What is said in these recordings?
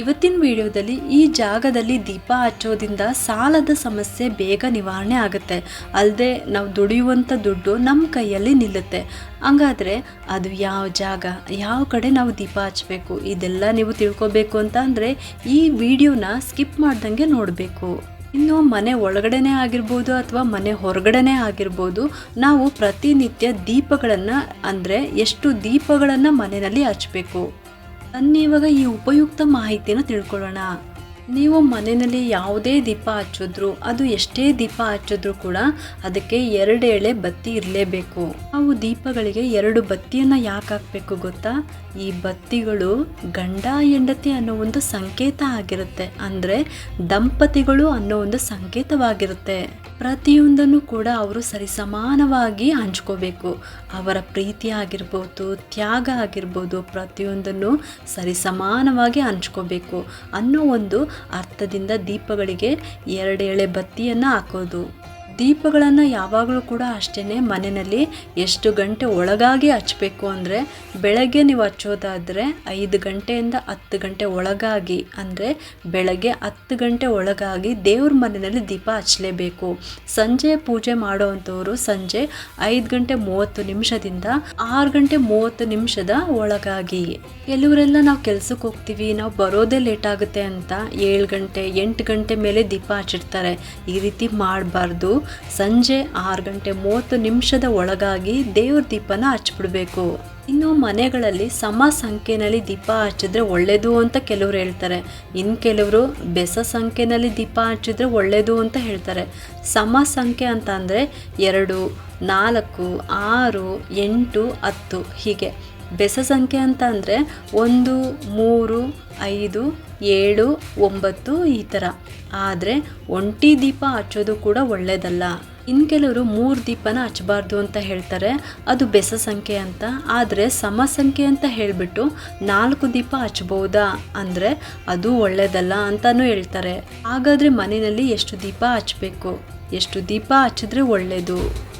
ಇವತ್ತಿನ ವಿಡಿಯೋದಲ್ಲಿ ಈ ಜಾಗದಲ್ಲಿ ದೀಪ ಹಚ್ಚೋದ್ರಿಂದ ಸಾಲದ ಸಮಸ್ಯೆ ಬೇಗ ನಿವಾರಣೆ ಆಗುತ್ತೆ. ಅಲ್ಲದೆ ನಾವು ದುಡಿಯುವಂಥ ದುಡ್ಡು ನಮ್ಮ ಕೈಯಲ್ಲಿ ನಿಲ್ಲುತ್ತೆ. ಹಂಗಾದರೆ ಅದು ಯಾವ ಜಾಗ, ಯಾವ ಕಡೆ ನಾವು ದೀಪ ಹಚ್ಚಬೇಕು, ಇದೆಲ್ಲ ನೀವು ತಿಳ್ಕೊಬೇಕು ಅಂತ ಅಂದರೆ ಈ ವಿಡಿಯೋನ ಸ್ಕಿಪ್ ಮಾಡ್ದಂಗೆ ನೋಡಬೇಕು. ಇನ್ನು ಮನೆ ಒಳಗಡೆನೇ ಆಗಿರ್ಬೋದು ಅಥವಾ ಮನೆ ಹೊರಗಡೆನೇ ಆಗಿರ್ಬೋದು, ನಾವು ಪ್ರತಿನಿತ್ಯ ದೀಪಗಳನ್ನು ಅಂದರೆ ಎಷ್ಟು ದೀಪಗಳನ್ನು ಮನೆಯಲ್ಲಿ ಹಚ್ಚಬೇಕು. ಬನ್ನಿ ಇವಾಗ ಈ ಉಪಯುಕ್ತ ಮಾಹಿತಿಯನ್ನು ತಿಳ್ಕೊಳ್ಳೋಣ. ನೀವು ಮನೆಯಲ್ಲಿ ಯಾವುದೇ ದೀಪ ಹಚ್ಚಿದ್ರು, ಅದು ಎಷ್ಟೇ ದೀಪ ಹಚ್ಚಿದ್ರು ಕೂಡ ಅದಕ್ಕೆ ಎರಡು ಎಳೆ ಬತ್ತಿ ಇರಲೇಬೇಕು. ನಾವು ದೀಪಗಳಿಗೆ ಎರಡು ಬತ್ತಿಯನ್ನು ಯಾಕೆ ಹಾಕಬೇಕು ಗೊತ್ತಾ? ಈ ಬತ್ತಿಗಳು ಗಂಡ ಹೆಂಡತಿ ಅನ್ನೋ ಒಂದು ಸಂಕೇತ ಆಗಿರುತ್ತೆ. ಅಂದರೆ ದಂಪತಿಗಳು ಅನ್ನೋ ಒಂದು ಸಂಕೇತವಾಗಿರುತ್ತೆ. ಪ್ರತಿಯೊಂದನ್ನು ಕೂಡ ಅವರು ಸರಿಸಮಾನವಾಗಿ ಹಂಚ್ಕೋಬೇಕು. ಅವರ ಪ್ರೀತಿ ಆಗಿರ್ಬೋದು, ತ್ಯಾಗ ಆಗಿರ್ಬೋದು, ಪ್ರತಿಯೊಂದನ್ನು ಸರಿಸಮಾನವಾಗಿ ಹಂಚ್ಕೋಬೇಕು ಅನ್ನೋ ಒಂದು ಅರ್ಥದಿಂದ ದೀಪಗಳಿಗೆ ಎರಡು ಎಳೆ ಬತ್ತಿಯನ್ನು ಹಾಕೋದು. ದೀಪಗಳನ್ನು ಯಾವಾಗಲೂ ಕೂಡ ಅಷ್ಟೇ ಮನೆಯಲ್ಲಿ ಎಷ್ಟು ಗಂಟೆ ಒಳಗಾಗಿ ಹಚ್ಚಬೇಕು ಅಂದರೆ ಬೆಳಗ್ಗೆ ನೀವು ಹಚ್ಚೋದಾದರೆ ಐದು ಗಂಟೆಯಿಂದ ಹತ್ತು ಗಂಟೆ ಒಳಗಾಗಿ ಅಂದರೆ ಬೆಳಗ್ಗೆ ಹತ್ತು ಗಂಟೆ ಒಳಗಾಗಿ ದೇವ್ರ ಮನೆಯಲ್ಲಿ ದೀಪ ಹಚ್ಚಲೇಬೇಕು. ಸಂಜೆ ಪೂಜೆ ಮಾಡುವಂಥವರು ಸಂಜೆ ಐದು ಗಂಟೆ ಮೂವತ್ತು ನಿಮಿಷದಿಂದ ಆರು ಗಂಟೆ ಮೂವತ್ತು ನಿಮಿಷದ ಒಳಗಾಗಿ. ಕೆಲವರೆಲ್ಲ ನಾವು ಕೆಲಸಕ್ಕೆ ಹೋಗ್ತೀವಿ, ನಾವು ಬರೋದೇ ಲೇಟ್ ಆಗುತ್ತೆ ಅಂತ ಏಳು ಗಂಟೆ, ಎಂಟು ಗಂಟೆ ಮೇಲೆ ದೀಪ ಹಚ್ಚಿರ್ತಾರೆ ಈ ರೀತಿ ಮಾಡಬಾರ್ದು. ಸಂಜೆ ಆರು ಗಂಟೆ ಮೂವತ್ತು ನಿಮಿಷದ ಒಳಗಾಗಿ ದೇವ್ರ ದೀಪನ ಹಚ್ಬಿಡ್ಬೇಕು. ಇನ್ನು ಮನೆಗಳಲ್ಲಿ ಸಮ ಸಂಖ್ಯೆನಲ್ಲಿ ದೀಪ ಹಚ್ಚಿದ್ರೆ ಒಳ್ಳೆಯದು ಅಂತ ಕೆಲವರು ಹೇಳ್ತಾರೆ. ಇನ್ನು ಕೆಲವರು ಬೆಸ ಸಂಖ್ಯೆನಲ್ಲಿ ದೀಪ ಹಚ್ಚಿದ್ರೆ ಒಳ್ಳೆಯದು ಅಂತ ಹೇಳ್ತಾರೆ. ಸಮ ಸಂಖ್ಯೆ ಅಂತ ಅಂದರೆ ಎರಡು, ನಾಲ್ಕು, ಆರು, ಎಂಟು, ಹತ್ತು ಹೀಗೆ. ಬೆಸ ಸಂಖ್ಯೆ ಅಂತ ಅಂದರೆ ಒಂದು, ಮೂರು, ಐದು ಏಳು, ಒಂಬತ್ತು ಈ ಥರ ಆದರೆ ಒಂಟಿ ದೀಪ ಹಚ್ಚೋದು ಕೂಡ ಒಳ್ಳೆಯದಲ್ಲ ಇನ್ನು ಕೆಲವರು ಮೂರು ದೀಪನ ಹಚ್ಚಬಾರ್ದು ಅಂತ ಹೇಳ್ತಾರೆ. ಅದು ಬೆಸ ಸಂಖ್ಯೆ ಅಂತ. ಆದರೆ ಸಮ ಸಂಖ್ಯೆ ಅಂತ ಹೇಳಿಬಿಟ್ಟು ನಾಲ್ಕು ದೀಪ ಹಚ್ಬೋದಾ? ಅಂದರೆ ಅದು ಒಳ್ಳೆಯದಲ್ಲ ಅಂತಲೂ ಹೇಳ್ತಾರೆ. ಹಾಗಾದರೆ ಮನೆಯಲ್ಲಿ ಎಷ್ಟು ದೀಪ ಹಚ್ಚಬೇಕು ಎಷ್ಟು ದೀಪ ಹಚ್ಚಿದ್ರೆ ಒಳ್ಳೆಯದು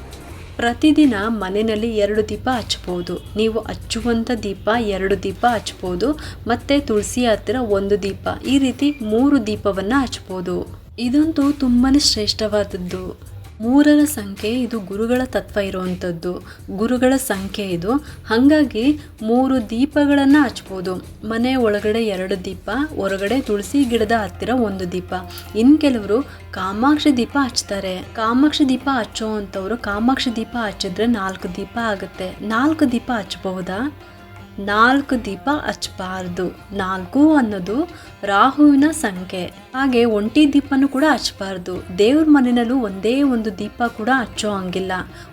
ಪ್ರತಿದಿನ ಮನೆಯಲ್ಲಿ ಎರಡು ದೀಪ ಹಚ್ಬೋದು ನೀವು ಹಚ್ಚುವಂಥ ದೀಪ ಎರಡು ದೀಪ ಹಚ್ಬೋದು ಮತ್ತು ತುಳಸಿ ಹತ್ತಿರ ಒಂದು ದೀಪ. ಈ ರೀತಿ ಮೂರು ದೀಪವನ್ನು ಹಚ್ಬೋದು ಇದಂತೂ ತುಂಬಾ ಶ್ರೇಷ್ಠವಾದದ್ದು. ಮೂರರ ಸಂಖ್ಯೆ ಇದು ಗುರುಗಳ ತತ್ವ ಇರುವಂಥದ್ದು. ಗುರುಗಳ ಸಂಖ್ಯೆ ಇದು. ಹಾಗಾಗಿ ಮೂರು ದೀಪಗಳನ್ನು ಹಚ್ಬೋದು. ಮನೆ ಒಳಗಡೆ ಎರಡು ದೀಪ, ಹೊರಗಡೆ ತುಳಸಿ ಗಿಡದ ಹತ್ತಿರ ಒಂದು ದೀಪ. ಇನ್ನು ಕೆಲವರು ಕಾಮಾಕ್ಷಿ ದೀಪ ಹಚ್ತಾರೆ. ಕಾಮಾಕ್ಷಿ ದೀಪ ಹಚ್ಚೋ ಅಂಥವ್ರು ಕಾಮಾಕ್ಷಿ ದೀಪ ಹಚ್ಚಿದ್ರೆ ನಾಲ್ಕು ದೀಪ ಆಗುತ್ತೆ. ನಾಲ್ಕು ದೀಪ ಹಚ್ಚಬಹುದಾ? ನಾಲ್ಕು ದೀಪ ಹಚ್ಚಬಾರ್ದು. ನಾಲ್ಕು ಅನ್ನೋದು ರಾಹುವಿನ ಸಂಖ್ಯೆ. ಹಾಗೆ ಒಂಟಿ ದೀಪನೂ ಕೂಡ ಹಚ್ಚಬಾರ್ದು. ದೇವ್ರ ಮನೆಯಲ್ಲೂ ಒಂದೇ ಒಂದು ದೀಪ ಕೂಡ ಹಚ್ಚೋ ಹಂಗಿಲ್ಲ.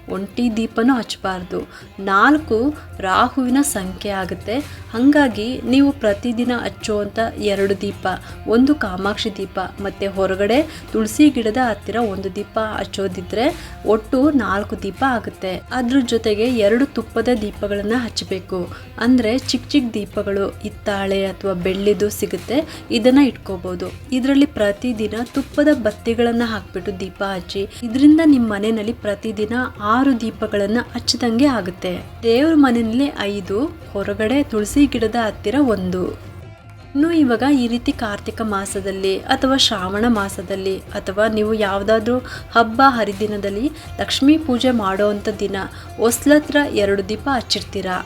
ಒಂಟಿ ದೀಪನೂ ಹಚ್ಚಬಾರ್ದು. ನಾಲ್ಕು ರಾಹುವಿನ ಸಂಖ್ಯೆ ಆಗುತ್ತೆ. ಹಾಗಾಗಿ ನೀವು ಪ್ರತಿದಿನ ಹಚ್ಚುವಂಥ ಎರಡು ದೀಪ, ಒಂದು ಕಾಮಾಕ್ಷಿ ದೀಪ, ಮತ್ತು ಹೊರಗಡೆ ತುಳಸಿ ಗಿಡದ ಹತ್ತಿರ ಒಂದು ದೀಪ ಹಚ್ಚೋದಿದ್ರೆ ಒಟ್ಟು ನಾಲ್ಕು ದೀಪ ಆಗುತ್ತೆ. ಅದ್ರ ಜೊತೆಗೆ ಎರಡು ತುಪ್ಪದ ದೀಪಗಳನ್ನು ಹಚ್ಚಬೇಕು. ಅಂದರೆ ಚಿಕ್ಕ ಚಿಕ್ಕ ದೀಪಗಳು ಹಿತ್ತಾಳೆ ಅಥವಾ ಬೆಳ್ಳಿದು ಸಿಗುತ್ತೆ, ಇದನ್ನು ಇಟ್ಕೋಬೋದು. ಇದರಲ್ಲಿ ಪ್ರತಿದಿನ ತುಪ್ಪದ ಬತ್ತಿಗಳನ್ನು ಹಾಕ್ಬಿಟ್ಟು ದೀಪ ಹಚ್ಚಿ, ಇದರಿಂದ ನಿಮ್ಮ ಮನೆಯಲ್ಲಿ ಪ್ರತಿದಿನ ಆರು ದೀಪಗಳನ್ನು ಹಚ್ಚಿದಂಗೆ ಆಗುತ್ತೆ. ದೇವ್ರ ಮನೆಯಲ್ಲಿ ಐದು, ಹೊರಗಡೆ ತುಳಸಿ ಗಿಡದ ಹತ್ತಿರ ಒಂದು. ಇನ್ನು ಇವಾಗ ಈ ರೀತಿ ಕಾರ್ತಿಕ ಮಾಸದಲ್ಲಿ ಅಥವಾ ಶ್ರಾವಣ ಮಾಸದಲ್ಲಿ ಅಥವಾ ನೀವು ಯಾವುದಾದ್ರೂ ಹಬ್ಬ ಹರಿದಿನದಲ್ಲಿ ಲಕ್ಷ್ಮೀ ಪೂಜೆ ಮಾಡೋವಂಥ ದಿನ, ಹೊಸ್ಲತ್ರ ಎರಡು ದೀಪ ಹಚ್ಚಿರ್ತೀರಾ?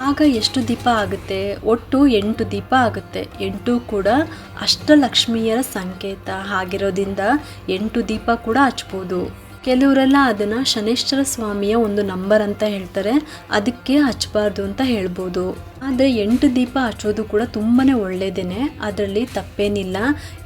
ಆಗ ಎಷ್ಟು ದೀಪ ಆಗುತ್ತೆ? ಒಟ್ಟು ಎಂಟು ದೀಪ ಆಗುತ್ತೆ. ಎಂಟು ಕೂಡ ಅಷ್ಟಲಕ್ಷ್ಮಿಯರ ಸಂಕೇತ. ಆಗಿರೋದ್ರಿಂದ ಎಂಟು ದೀಪ ಕೂಡ ಹಚ್ಬೋದು. ಕೆಲವರೆಲ್ಲ ಅದನ್ನು ಶನೇಶ್ವರ ಸ್ವಾಮಿಯ ಒಂದು ನಂಬರ್ ಅಂತ ಹೇಳ್ತಾರೆ. ಅದಕ್ಕೆ ಹಚ್ಚಬಾರ್ದು ಅಂತ ಹೇಳ್ಬೋದು. ಆದರೆ ಎಂಟು ದೀಪ ಹಚ್ಚೋದು ಕೂಡ ತುಂಬಾ ಒಳ್ಳೆಯದೇನೆ ಅದರಲ್ಲಿ ತಪ್ಪೇನಿಲ್ಲ.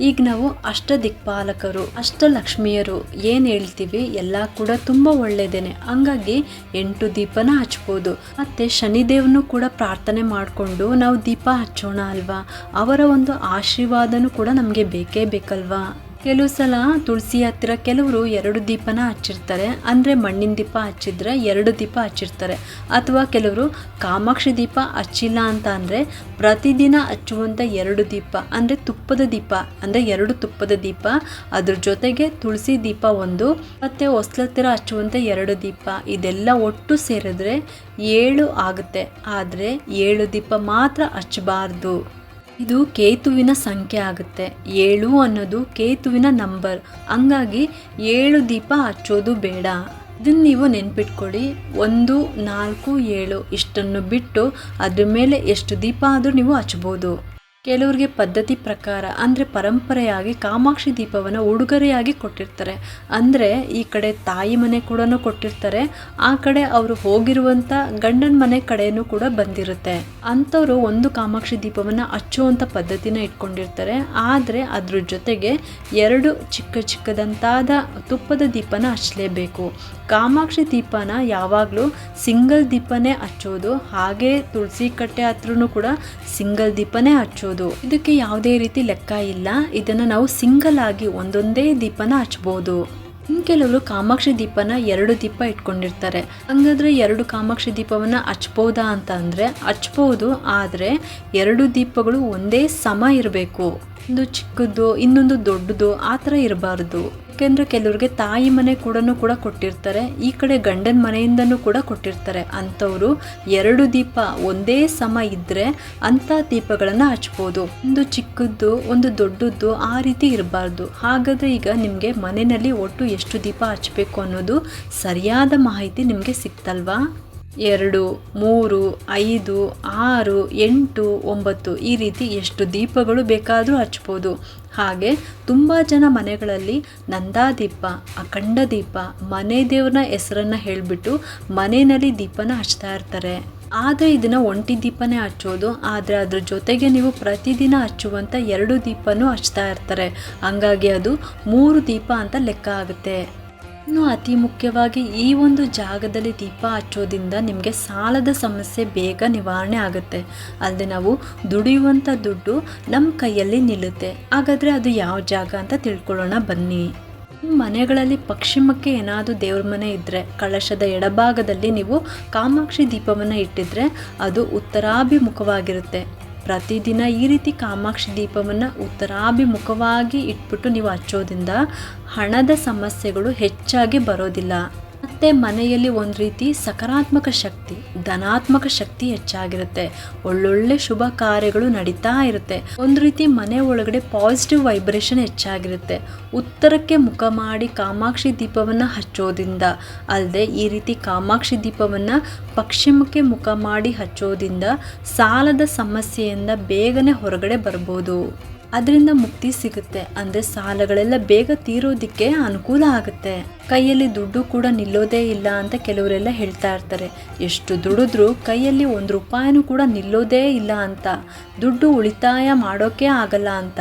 ಈಗ ನಾವು ಅಷ್ಟ ದಿಕ್ಪಾಲಕರು ಅಷ್ಟ ಲಕ್ಷ್ಮಿಯರು ಏನು ಹೇಳ್ತೀವಿ? ಎಲ್ಲ ಕೂಡ ತುಂಬ ಒಳ್ಳೆಯದೇನೆ ಹಂಗಾಗಿ ಎಂಟು ದೀಪನ ಹಚ್ಬೋದು. ಮತ್ತು ಶನಿದೇವನು ಕೂಡ ಪ್ರಾರ್ಥನೆ ಮಾಡಿಕೊಂಡು ನಾವು ದೀಪ ಹಚ್ಚೋಣ ಅಲ್ವಾ? ಅವರ ಒಂದು ಆಶೀರ್ವಾದನೂ ಕೂಡ ನಮಗೆ ಬೇಕೇ ಬೇಕಲ್ವಾ? ಕೆಲವು ಸಲ ತುಳಸಿ ಹತ್ತಿರ ಕೆಲವರು ಎರಡು ದೀಪನ ಹಚ್ಚಿರ್ತಾರೆ. ಅಂದರೆ ಮಣ್ಣಿನ ದೀಪ ಹಚ್ಚಿದ್ರೆ ಎರಡು ದೀಪ ಹಚ್ಚಿರ್ತಾರೆ. ಅಥವಾ ಕೆಲವರು ಕಾಮಾಕ್ಷಿ ದೀಪ ಹಚ್ಚಿಲ್ಲ ಅಂತ ಅಂದರೆ ಪ್ರತಿದಿನ ಹಚ್ಚುವಂಥ ಎರಡು ದೀಪ, ಅಂದರೆ ತುಪ್ಪದ ದೀಪ, ಅಂದರೆ ಎರಡು ತುಪ್ಪದ ದೀಪ. ಅದ್ರ ಜೊತೆಗೆ ತುಳಸಿ ದೀಪ ಒಂದು, ಮತ್ತು ಹೊಸ್ಲತ್ತಿರ ಹಚ್ಚುವಂಥ ಎರಡು ದೀಪ. ಇದೆಲ್ಲ ಒಟ್ಟು ಸೇರಿದ್ರೆ ಏಳು ಆಗುತ್ತೆ. ಆದರೆ ಏಳು ದೀಪ ಮಾತ್ರ ಹಚ್ಚಬಾರ್ದು. ಇದು ಕೇತುವಿನ ಸಂಖ್ಯೆ ಆಗುತ್ತೆ. ಏಳು ಅನ್ನೋದು ಕೇತುವಿನ ನಂಬರ್. ಹಂಗಾಗಿ ಏಳು ದೀಪ ಹಚ್ಚೋದು ಬೇಡ. ಇದನ್ನು ನೀವು ನೆನ್ಪಿಟ್ಕೊಳ್ಳಿ ಒಂದು, ನಾಲ್ಕು, ಏಳು ಇಷ್ಟನ್ನು ಬಿಟ್ಟು ಅದ್ರ ಮೇಲೆ ಎಷ್ಟು ದೀಪ ಆದರೂ ನೀವು ಹಚ್ಬೋದು. ಕೆಲವ್ರಿಗೆ ಪದ್ಧತಿ ಪ್ರಕಾರ, ಅಂದರೆ ಪರಂಪರೆಯಾಗಿ ಕಾಮಾಕ್ಷಿ ದೀಪವನ್ನು ಉಡುಗೊರೆಯಾಗಿ ಕೊಟ್ಟಿರ್ತಾರೆ. ಅಂದರೆ ಈ ಕಡೆ ತಾಯಿ ಮನೆ ಕೂಡ ಕೊಟ್ಟಿರ್ತಾರೆ, ಆ ಕಡೆ ಅವರು ಹೋಗಿರುವಂಥ ಗಂಡನ ಮನೆ ಕಡೆಯೂ ಕೂಡ ಬಂದಿರುತ್ತೆ. ಅಂಥವ್ರು ಒಂದು ಕಾಮಾಕ್ಷಿ ದೀಪವನ್ನು ಹಚ್ಚುವಂಥ ಪದ್ಧತಿನ ಇಟ್ಕೊಂಡಿರ್ತಾರೆ. ಆದರೆ ಅದ್ರ ಜೊತೆಗೆ ಎರಡು ಚಿಕ್ಕ ಚಿಕ್ಕದಂತಾದ ತುಪ್ಪದ ದೀಪನ ಹಚ್ಚಲೇಬೇಕು. ಕಾಮಾಕ್ಷಿ ದೀಪನ ಯಾವಾಗಲೂ ಸಿಂಗಲ್ ದೀಪನೇ ಹಚ್ಚೋದು. ಹಾಗೆ ತುಳಸಿ ಕಟ್ಟೆ ಹತ್ರನೂ ಕೂಡ ಸಿಂಗಲ್ ದೀಪನೇ ಹಚ್ಚೋದು. ಇದಕ್ಕೆ ಯಾವುದೇ ರೀತಿ ಲೆಕ್ಕ ಇಲ್ಲ. ಇದನ್ನು ನಾವು ಸಿಂಗಲ್ ಆಗಿ ಒಂದೊಂದೇ ದೀಪನ ಹಚ್ಬೋದು. ಇನ್ನು ಕೆಲವರು ಕಾಮಾಕ್ಷಿ ದೀಪನ ಎರಡು ದೀಪ ಇಟ್ಕೊಂಡಿರ್ತಾರೆ. ಹಂಗಾದ್ರೆ ಎರಡು ಕಾಮಾಕ್ಷಿ ದೀಪವನ್ನ ಹಚ್ಬೋದಾ ಅಂತ ಅಂದರೆ ಹಚ್ಬೋದು, ಆದರೆ ಎರಡು ದೀಪಗಳು ಒಂದೇ ಸಮ ಇರಬೇಕು. ಒಂದು ಚಿಕ್ಕದ್ದು, ಇನ್ನೊಂದು ದೊಡ್ಡದು, ಆ ಥರ ಇರಬಾರ್ದು. ಯಾಕೆಂದ್ರೆ ಕೆಲವ್ರಿಗೆ ತಾಯಿ ಮನೆ ಕೂಡ ಕೂಡ ಕೊಟ್ಟಿರ್ತಾರೆ, ಈ ಕಡೆ ಗಂಡನ ಮನೆಯಿಂದನೂ ಕೂಡ ಕೊಟ್ಟಿರ್ತಾರೆ. ಅಂಥವರು ಎರಡು ದೀಪ ಒಂದೇ ಸಮ ಇದ್ದರೆ ಅಂಥ ದೀಪಗಳನ್ನು ಹಚ್ಬೋದು. ಒಂದು ಚಿಕ್ಕದ್ದು, ಒಂದು ದೊಡ್ಡದ್ದು ಆ ರೀತಿ ಇರಬಾರ್ದು. ಹಾಗಾದರೆ ಈಗ ನಿಮಗೆ ಮನೆಯಲ್ಲಿ ಒಟ್ಟು ಎಷ್ಟು ದೀಪ ಹಚ್ಚಬೇಕು ಅನ್ನೋದು ಸರಿಯಾದ ಮಾಹಿತಿ ನಿಮಗೆ ಸಿಕ್ತಲ್ವಾ? ಎರಡು, ಮೂರು, ಐದು, ಆರು, ಎಂಟು, ಒಂಬತ್ತು ಈ ರೀತಿ ಎಷ್ಟು ದೀಪಗಳು ಬೇಕಾದರೂ ಹಚ್ಬೋದು. ಹಾಗೆ ತುಂಬ ಜನ ಮನೆಗಳಲ್ಲಿ ನಂದಾದೀಪ, ಅಖಂಡ ದೀಪ, ಮನೆ ದೇವ್ರನ್ನ ಹೆಸರನ್ನು ಹೇಳಿಬಿಟ್ಟು ಮನೆಯಲ್ಲಿ ದೀಪನ ಹಚ್ತಾ ಇರ್ತಾರೆ. ಆದರೆ ಇದನ್ನು ಒಂಟಿ ದೀಪನೇ ಹಚ್ಚೋದು, ಆದರೆ ಅದ್ರ ಜೊತೆಗೆ ನೀವು ಪ್ರತಿದಿನ ಹಚ್ಚುವಂಥ ಎರಡು ದೀಪನೂ ಹಚ್ತಾ ಇರ್ತಾರೆ. ಹಂಗಾಗಿ ಅದು ಮೂರು ದೀಪ ಅಂತ ಲೆಕ್ಕ ಆಗುತ್ತೆ. ಇನ್ನು ಅತಿ ಮುಖ್ಯವಾಗಿ ಈ ಒಂದು ಜಾಗದಲ್ಲಿ ದೀಪ ಹಚ್ಚೋದ್ರಿಂದ ನಿಮಗೆ ಸಾಲದ ಸಮಸ್ಯೆ ಬೇಗ ನಿವಾರಣೆ ಆಗುತ್ತೆ. ಅಲ್ಲದೆ ನಾವು ದುಡಿಯುವಂಥ ದುಡ್ಡು ನಮ್ಮ ಕೈಯಲ್ಲಿ ನಿಲ್ಲುತ್ತೆ. ಹಾಗಾದರೆ ಅದು ಯಾವ ಜಾಗ ಅಂತ ತಿಳ್ಕೊಳ್ಳೋಣ ಬನ್ನಿ. ಮನೆಗಳಲ್ಲಿ ಪಶ್ಚಿಮಕ್ಕೆ ಏನಾದರೂ ದೇವ್ರ ಮನೆ ಇದ್ದರೆ ಕಳಶದ ಎಡಭಾಗದಲ್ಲಿ ನೀವು ಕಾಮಾಕ್ಷಿ ದೀಪವನ್ನು ಇಟ್ಟಿದ್ರೆ ಅದು ಉತ್ತರಾಭಿಮುಖವಾಗಿರುತ್ತೆ. ಪ್ರತಿದಿನ ಈ ರೀತಿ ಕಾಮಾಕ್ಷಿ ದೀಪವನ್ನು ಉತ್ತರಾಭಿಮುಖವಾಗಿ ಇಟ್ಬಿಟ್ಟು ನೀವು ಹಚ್ಚೋದ್ರಿಂದ ಹಣದ ಸಮಸ್ಯೆಗಳು ಹೆಚ್ಚಾಗಿ ಬರೋದಿಲ್ಲ. ಮತ್ತು ಮನೆಯಲ್ಲಿ ಒಂದು ರೀತಿ ಸಕಾರಾತ್ಮಕ ಶಕ್ತಿ, ಧನಾತ್ಮಕ ಶಕ್ತಿ ಹೆಚ್ಚಾಗಿರುತ್ತೆ. ಒಳ್ಳೊಳ್ಳೆ ಶುಭ ಕಾರ್ಯಗಳು ನಡೀತಾ ಇರುತ್ತೆ. ಒಂದು ರೀತಿ ಮನೆ ಒಳಗಡೆ ಪಾಸಿಟಿವ್ ವೈಬ್ರೇಷನ್ ಹೆಚ್ಚಾಗಿರುತ್ತೆ. ಉತ್ತರಕ್ಕೆ ಮುಖ ಮಾಡಿ ಕಾಮಾಕ್ಷಿ ದೀಪವನ್ನು ಹಚ್ಚೋದ್ರಿಂದ ಅಲ್ಲದೆ ಈ ರೀತಿ ಕಾಮಾಕ್ಷಿ ದೀಪವನ್ನು ಪಶ್ಚಿಮಕ್ಕೆ ಮುಖ ಮಾಡಿ ಹಚ್ಚೋದ್ರಿಂದ ಸಾಲದ ಸಮಸ್ಯೆಯಿಂದ ಬೇಗನೆ ಹೊರಗಡೆ ಬರ್ಬೋದು. ಅದರಿಂದ ಮುಕ್ತಿ ಸಿಗುತ್ತೆ. ಅಂದರೆ ಸಾಲಗಳೆಲ್ಲ ಬೇಗ ತೀರೋದಕ್ಕೆ ಅನುಕೂಲ ಆಗುತ್ತೆ. ಕೈಯಲ್ಲಿ ದುಡ್ಡು ಕೂಡ ನಿಲ್ಲೋದೇ ಇಲ್ಲ ಅಂತ ಕೆಲವರೆಲ್ಲ ಹೇಳ್ತಾ ಇರ್ತಾರೆ. ಎಷ್ಟು ದುಡಿದ್ರೂ ಕೈಯಲ್ಲಿ ಒಂದು ರೂಪಾಯಿನೂ ಕೂಡ ನಿಲ್ಲೋದೇ ಇಲ್ಲ ಅಂತ. ದುಡ್ಡು ಉಳಿತಾಯ ಮಾಡೋಕೆ ಆಗಲ್ಲ ಅಂತ.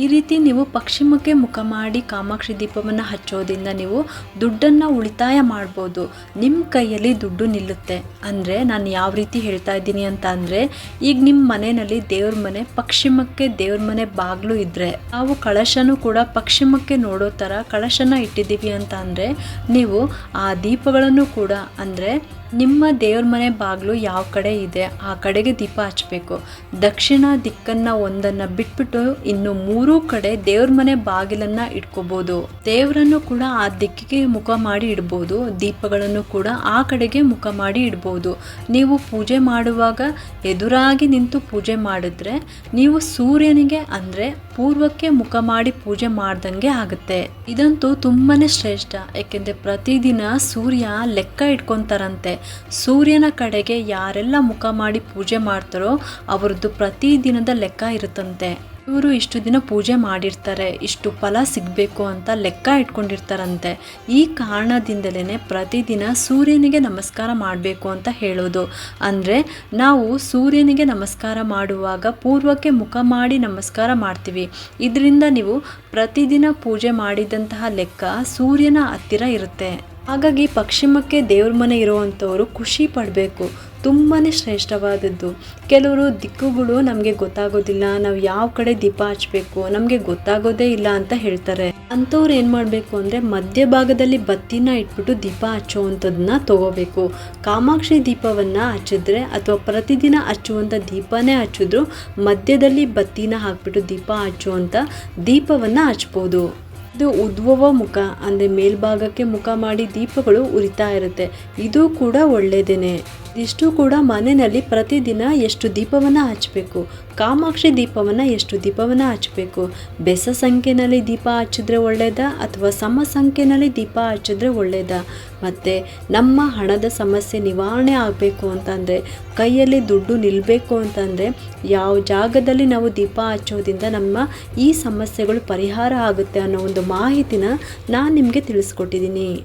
ಈ ರೀತಿ ನೀವು ಪಶ್ಚಿಮಕ್ಕೆ ಮುಖ ಮಾಡಿ ಕಾಮಾಕ್ಷಿ ದೀಪವನ್ನು ಹಚ್ಚೋದ್ರಿಂದ ನೀವು ದುಡ್ಡನ್ನು ಉಳಿತಾಯ ಮಾಡ್ಬೋದು. ನಿಮ್ಮ ಕೈಯಲ್ಲಿ ದುಡ್ಡು ನಿಲ್ಲುತ್ತೆ. ಅಂದರೆ ನಾನು ಯಾವ ರೀತಿ ಹೇಳ್ತಾ ಇದ್ದೀನಿ ಅಂತ ಅಂದರೆ, ಈಗ ನಿಮ್ಮ ಮನೆಯಲ್ಲಿ ದೇವ್ರ ಮನೆ ಪಶ್ಚಿಮಕ್ಕೆ ದೇವ್ರ ಮನೆ ಬಾಗಿಲು ಇದ್ದರೆ ನಾವು ಕಳಶನೂ ಕೂಡ ಪಶ್ಚಿಮಕ್ಕೆ ನೋಡೋ ಥರ ಕಳಶನ ಇಟ್ಟಿದ್ದೀವಿ ಅಂತ ಅಂದರೆ, ನೀವು ಆ ದೀಪಗಳನ್ನು ಕೂಡ ಅಂದರೆ ನಿಮ್ಮ ದೇವ್ರ ಮನೆ ಬಾಗಿಲು ಯಾವ ಕಡೆ ಇದೆ, ಆ ಕಡೆಗೆ ದೀಪ ಹಚ್ಚಬೇಕು. ದಕ್ಷಿಣ ದಿಕ್ಕನ್ನು ಒಂದನ್ನು ಬಿಟ್ಬಿಟ್ಟು ಇನ್ನು ಮೂರೂ ಕಡೆ ದೇವ್ರ ಮನೆ ಬಾಗಿಲನ್ನು ಇಟ್ಕೋಬೋದು. ದೇವರನ್ನು ಕೂಡ ಆ ದಿಕ್ಕಿಗೆ ಮುಖ ಮಾಡಿ ಇಡ್ಬೋದು, ದೀಪಗಳನ್ನು ಕೂಡ ಆ ಕಡೆಗೆ ಮುಖ ಮಾಡಿ ಇಡ್ಬೋದು. ನೀವು ಪೂಜೆ ಮಾಡುವಾಗ ಎದುರಾಗಿ ನಿಂತು ಪೂಜೆ ಮಾಡಿದ್ರೆ, ನೀವು ಸೂರ್ಯನಿಗೆ ಅಂದರೆ ಪೂರ್ವಕ್ಕೆ ಮುಖ ಮಾಡಿ ಪೂಜೆ ಮಾಡ್ದಂಗೆ ಆಗುತ್ತೆ. ಇದಂತೂ ತುಂಬಾ ಶ್ರೇಷ್ಠ ಯಾಕೆಂದರೆ ಪ್ರತಿದಿನ ಸೂರ್ಯ ಲೆಕ್ಕ ಇಟ್ಕೊತಾರಂತೆ. ಸೂರ್ಯನ ಕಡೆಗೆ ಯಾರೆಲ್ಲ ಮುಖ ಮಾಡಿ ಪೂಜೆ ಮಾಡ್ತಾರೋ ಅವ್ರದ್ದು ಪ್ರತಿದಿನದ ಲೆಕ್ಕ ಇರುತ್ತಂತೆ. ಇವರು ಇಷ್ಟು ದಿನ ಪೂಜೆ ಮಾಡಿರ್ತಾರೆ, ಇಷ್ಟು ಫಲ ಸಿಗಬೇಕು ಅಂತ ಲೆಕ್ಕ ಇಟ್ಕೊಂಡಿರ್ತಾರಂತೆ. ಈ ಕಾರಣದಿಂದಲೇ ಪ್ರತಿದಿನ ಸೂರ್ಯನಿಗೆ ನಮಸ್ಕಾರ ಮಾಡಬೇಕು ಅಂತ ಹೇಳೋದು. ಅಂದರೆ ನಾವು ಸೂರ್ಯನಿಗೆ ನಮಸ್ಕಾರ ಮಾಡುವಾಗ ಪೂರ್ವಕ್ಕೆ ಮುಖ ಮಾಡಿ ನಮಸ್ಕಾರ ಮಾಡ್ತೀವಿ. ಇದರಿಂದ ನೀವು ಪ್ರತಿದಿನ ಪೂಜೆ ಮಾಡಿದಂತಹ ಲೆಕ್ಕ ಸೂರ್ಯನ ಹತ್ತಿರ ಇರುತ್ತೆ. ಹಾಗಾಗಿ ಪಶ್ಚಿಮಕ್ಕೆ ದೇವ್ರ ಮನೆ ಇರುವಂಥವರು ಖುಷಿ ಪಡಬೇಕು. ತುಂಬಾ ಶ್ರೇಷ್ಠವಾದದ್ದು. ಕೆಲವರು ದಿಕ್ಕುಗಳು ನಮಗೆ ಗೊತ್ತಾಗೋದಿಲ್ಲ. ನಾವು ಯಾವ ಕಡೆ ದೀಪ ಹಚ್ಚಬೇಕು ನಮಗೆ ಗೊತ್ತಾಗೋದೇ ಇಲ್ಲ ಅಂತ ಹೇಳ್ತಾರೆ. ಅಂಥವ್ರು ಏನು ಮಾಡಬೇಕು ಅಂದರೆ ಮಧ್ಯಭಾಗದಲ್ಲಿ ಬತ್ತಿನ ಇಟ್ಬಿಟ್ಟು ದೀಪ ಹಚ್ಚುವಂಥದ್ದನ್ನ ತಗೋಬೇಕು. ಕಾಮಾಕ್ಷಿ ದೀಪವನ್ನು ಹಚ್ಚಿದ್ರೆ ಅಥವಾ ಪ್ರತಿದಿನ ಹಚ್ಚುವಂಥ ದೀಪನೇ ಹಚ್ಚಿದ್ರು ಮಧ್ಯದಲ್ಲಿ ಬತ್ತಿನ ಹಾಕ್ಬಿಟ್ಟು ದೀಪ ಹಚ್ಚುವಂಥ ದೀಪವನ್ನು ಹಚ್ಬೋದು. ಇದು ಉದ್ಭವ ಮುಖ ಅಂದರೆ ಮೇಲ್ಭಾಗಕ್ಕೆ ಮುಖ ಮಾಡಿ ದೀಪಗಳು ಉರಿತಾ ಇರುತ್ತೆ. ಇದು ಕೂಡ ಒಳ್ಳೆಯದೇನೆ. ಇಷ್ಟು ಕೂಡ ಮನೆಯಲ್ಲಿ ಪ್ರತಿದಿನ ಎಷ್ಟು ದೀಪವನ್ನು ಹಚ್ಚಬೇಕು ಕಾಮಾಕ್ಷಿ ದೀಪವನ್ನು ಎಷ್ಟು ದೀಪವನ್ನು ಹಚ್ಚಬೇಕು ಬೆಸ ಸಂಖ್ಯೆನಲ್ಲಿ ದೀಪ ಹಚ್ಚಿದ್ರೆ ಒಳ್ಳೆಯದಾ ಅಥವಾ ಸಮ ಸಂಖ್ಯೆನಲ್ಲಿ ದೀಪ ಹಚ್ಚಿದ್ರೆ ಒಳ್ಳೆಯದಾ ಮತ್ತು ನಮ್ಮ ಹಣದ ಸಮಸ್ಯೆ ನಿವಾರಣೆ ಆಗಬೇಕು ಅಂತಂದರೆ, ಕೈಯಲ್ಲಿ ದುಡ್ಡು ನಿಲ್ಲಬೇಕು ಅಂತಂದರೆ, ಯಾವ ಜಾಗದಲ್ಲಿ ನಾವು ದೀಪ ಹಚ್ಚೋದ್ರಿಂದ ನಮ್ಮ ಈ ಸಮಸ್ಯೆಗಳು ಪರಿಹಾರ ಆಗುತ್ತೆ ಅನ್ನೋ ಒಂದು ಮಾಹಿತಿನ ನಾನು ನಿಮಗೆ ತಿಳಿಸ್ಕೊಟ್ಟಿದ್ದೀನಿ.